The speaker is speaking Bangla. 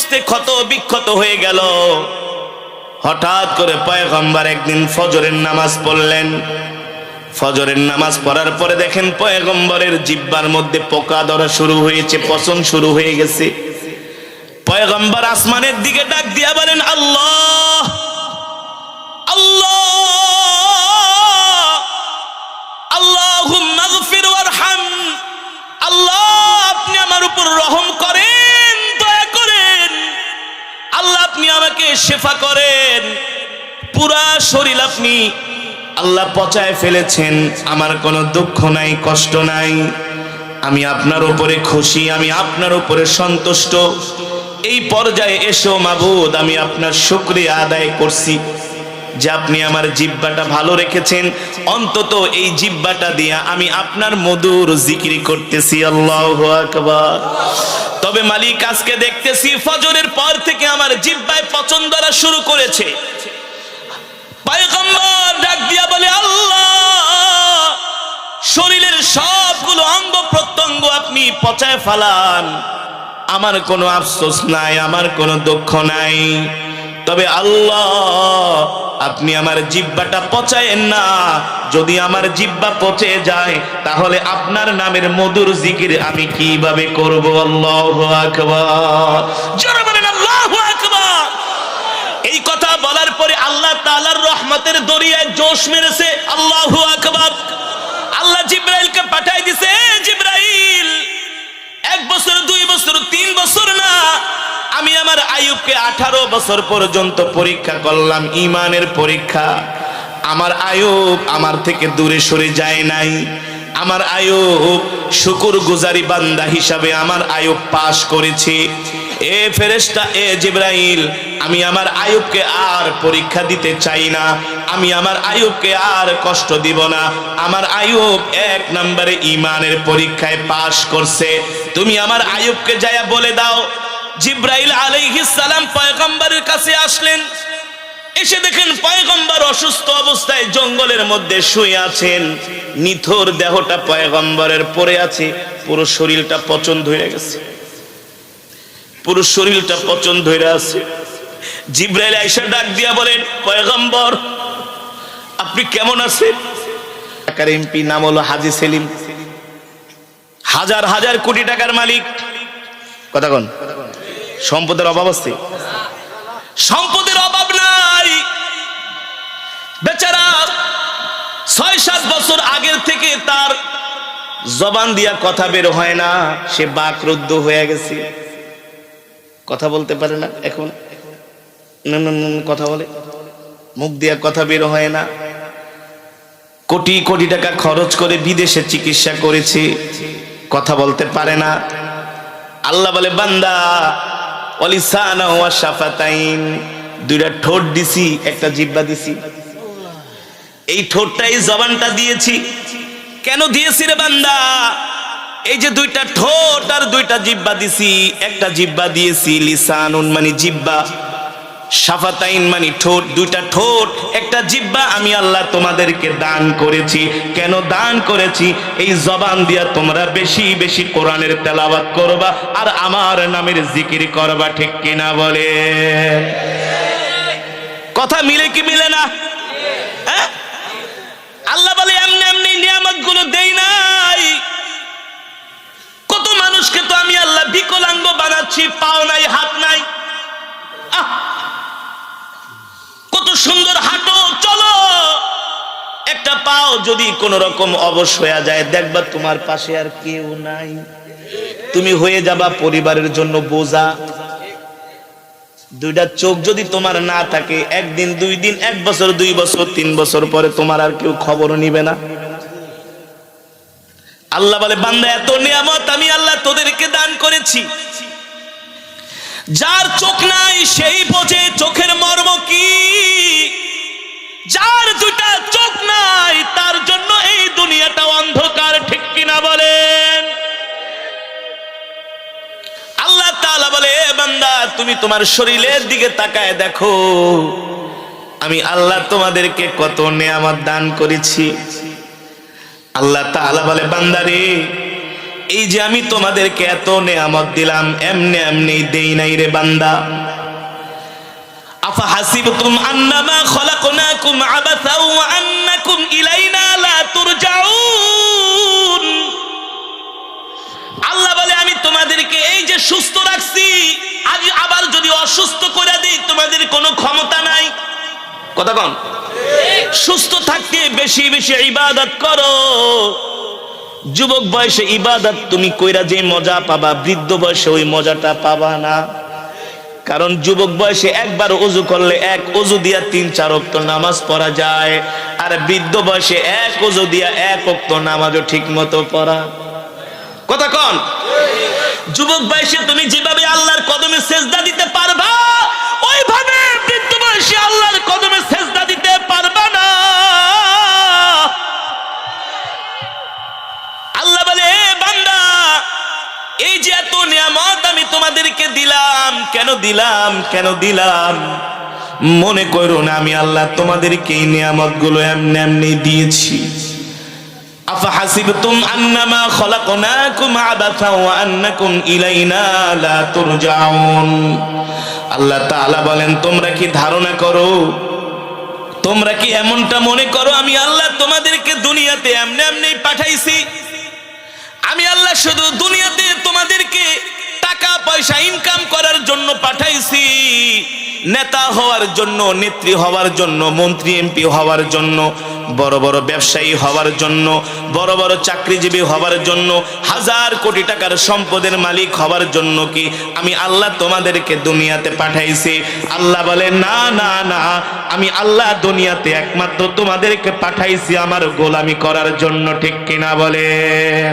বসতে ক্ষত বিক্ষত হয়ে গেল। হঠাৎ করে পয়গম্বর একদিন ফজরের নামাজ পড়লেন। ফজরের নামাজ পড়ার পরে দেখেন পয়গম্বরের জিব্বার মধ্যে পোকা ধরা শুরু হয়েছে, পচন শুরু হয়ে গেছে। পয়গম্বর আসমানের দিকে ডাক দিয়া বলেন, আল্লাহ! শেফা করেন। পুরা শরীর আপনি আল্লাহ পচায় ফেলেছেন, আমার কোনো দুঃখ নাই, কষ্ট নাই। আমি আপনার উপরে খুশি, আমি আপনার উপরে সন্তুষ্ট। এই পর্যায়ে এসো মাবুদ, আমি আপনার শুক্রিয়া আদায় করছি। যে আপনি আমার জিব্বাটা ভালো রেখেছেন, অন্তত এই জিব্বাটা দিয়া আমি আপনার মধুর জিকিরি করতেছি। আল্লাহ আকবার। তবে মালিক, আজকে দেখতেছি ফজরের পর থেকে আমার জিব্বায় পচন ধরা শুরু করেছে। ডাক দিয়া বলে, আল্লাহ, শরীরের সবগুলো অঙ্গ প্রত্যঙ্গ আপনি পচায় ফালান। আমার কোনো আফসোস নাই, আমার কোনো দুঃখ নাই। তবে আল্লাহ, আপনি আমার জিব্বাটা পচায়েন না। যদি আমার জিব্বা পচে যায়, তাহলে আপনার নামের মধুর জিকির আমি কীভাবে করব? আল্লাহ আল্লাহ এই কথা বলার পরে আল্লাহ তাআলার রহমতের দরিয়ায় জোশ মেরেছে। আল্লাহু আকবার। আল্লাহ জিব্রাইলকে পাঠাই দিছে, "এ জিব্রাইল, এক বছর, দুই বছর, তিন বছর না আমি আমার আয়ুবকে আঠারো বছর পর্যন্ত পরীক্ষা করলাম, ইমানের পরীক্ষা। আমার আয়ুব আমার থেকে দূরে সরে যায় নাই। আমার আয়ুব শুকুর গুজারি বান্দা হিসাবে আমার আয়ুব পাশ করেছে। এ ফেরেস্তা এ জিব্রাইল, আমি আমার আয়ুবকে আর পরীক্ষা দিতে চাই না। আমি আমার আয়ুবকে আর কষ্ট দিব না। আমার আয়ুব এক নম্বরে ইমানের পরীক্ষায় পাশ করছে। তুমি আমার আয়ুবকে যায়া বলে দাও। জিব্রাইল সালাম পয়গম্বরের কাছে আসলেন। এসে দেখেন পয়গম্বর অসুস্থ অবস্থায় জঙ্গলের মধ্যে শুয়ে আছেন। নিথর দেহটা পয়গম্বরের পড়ে আছে। পুরো শরীরটা পচন ধরে গেছে। পুরো শরীরটা পচন ধরে আছে। জিব্রাইল আইসা ডাক দিয়া বলেন, পয়গম্বর, আপনি কেমন আছেন? ঢাকার এমপি নাম হলো হাজি সেলিম। হাজার হাজার কোটি টাকার মালিক। কথা কোন। সম্পদের অভাব আছে? সম্পদের অভাব নাই। বেচারা ছয় সাত বছর আগের থেকে তার জবান দিয়া কথা বের হয় না, সে বাকরুদ্ধ হয়ে গেছে। কথা বলতে পারে না এখন? কথা বলে। মুখ দিয়া কথা বের হয় না। কোটি কোটি টাকা খরচ করে বিদেশে চিকিৎসা করেছে। কথা বলতে পারে না। আল্লাহ বলে, বান্দা অলিসানা ওয়া শাফাতাইন। দুইটা ঠোঁট দিছি, একটা জিব্বা দিছি। এই ঠোঁটটাই জবানটা দিয়েছি। কেন দিয়েছি রে বান্দা? এই যে দুইটা ঠোঁট আর দুইটা জিব্বা দিছি, একটা জিব্বা দিয়েছি, লিসানুন মানে জিব্বা। সাফাতাইন মানে ঠোঁট, দুইটা ঠোঁট, একটা জিব্বা আমি আল্লাহ তোমাদেরকে দান করেছি। কেন দান করেছি? এই জবান দিয়া তোমরা বেশি বেশি কোরআনের তেলাওয়াত করবা আর আমার নামের জিকির করবা, ঠিক কিনা বলে? কথা মিলে কি মিলে না? হ্যাঁ? আল্লাহ বলে, এমনি এমনি নিয়ামতগুলো দেই নাই। কত মানুষকে তো আমি আল্লাহ বিকলাঙ্গ বানাচ্ছি, পাও নাই একটা পাও যদি কোন রকম অবশ হয়ে যায়, দেখবা তোমার পাশে আর কেউ নাই। তুমি হয়ে যাবা পরিবারের জন্য বোঝা। দুইটা চোখ যদি তোমার না থাকে, একদিন, দুই দিন, এক বছর, দুই বছর, তিন বছর পরে তোমার আর কেউ খবরও নিবে না। আল্লাহ বলে, বান্দা, এত নিয়ামত আমি আল্লাহ তোদেরকে দান করেছি। যার চোখ নাই, সেই বোঝে চোখের মর্ম কি। যার দুটা তুমি তোমার শরীরের দিকে তাকায় দেখো। আমি আল্লাহ তোমাদেরকে কত নেয়ামত দান করেছি। আল্লাহ তাআলা বলে, বান্দারে, এই যে আমি তোমাদেরকে এত নেয়ামত দিলাম, এমনি এমনি দেই নাই রে বান্দা। আফা হাসিবতুম আন্নামা খলাকনাকুম আবাসা ওয়া আন্নাকুম ইলাইনা লা তুরজাউন। আল্লাহ বলে, আমি তোমাদেরকে এই যে সুস্থ রাখছি আজ আবার যদি অসুস্থ করে দিই তোমাদের কোনো ক্ষমতা নাই। কথা কন। সুস্থ থাকতে বেশি বেশি ইবাদত করো। যুবক বয়সে ইবাদত তুমি কইরা যে মজা পাবা, বৃদ্ধ বয়সে ওই মজাটা পাবা না। কারণ যুবক বয়সে একবার অজু করলে এক অজু দিয়া তিন, চার অক্ত নামাজ পড়া যায়। আর বৃদ্ধ বয়সে এক অজু দিয়া এক অক্ত নামাজও ঠিক মতো পড়া। কথা কন। যুবক বয়সে তুমি যেভাবে আল্লাহর কদমে সেজদা দিতে পারবা ওইভাবে বৃদ্ধ বয়সে আল্লাহর কদমে সেজদা দিতে পারবা না। আল্লাহ বলে, "এ বান্দা, এই যে এত নিয়ামত আমি তোমাদেরকে দিলাম, কেন দিলাম কেন দিলাম? মনে করো না আমি আল্লাহ তোমাদেরকে এই নিয়ামতগুলো এমনি এমনি দিয়েছি। আন্নামা খলাকনাকুম আবাসা ওয়া আন্নাকুম ইলাইনা লা তুরজাউন। আল্লাহ তাআলা বলেন, তোমরা কি ধারণা করো? তোমরা কি এমনটা মনে করো, আমি আল্লাহ তোমাদেরকে দুনিয়াতে এমনি এমনি পাঠাইছি? আমি আল্লাহ শুধু দুনিয়াতে তোমাদেরকে টাকা পয়সা ইনকাম করার জন্য পাঠাইছি, নেতা হওয়ার জন্য, নেত্রী হওয়ার জন্য, মন্ত্রী এমপি হওয়ার জন্য বড় বড় ব্যবসায়ী হওয়ার জন্য, বড় বড় চাকরিজীবী হওয়ার জন্য, হাজার কোটি টাকার সম্পদের মালিক হওয়ার জন্য কি আমি আল্লাহ তোমাদেরকে দুনিয়াতে পাঠাইছি? আল্লাহ বলে, না না না, আমি আল্লাহ দুনিয়াতে একমাত্র তোমাদেরকে পাঠাইছি আমার গোলামি করার জন্য। ঠিক কিনা বলেন?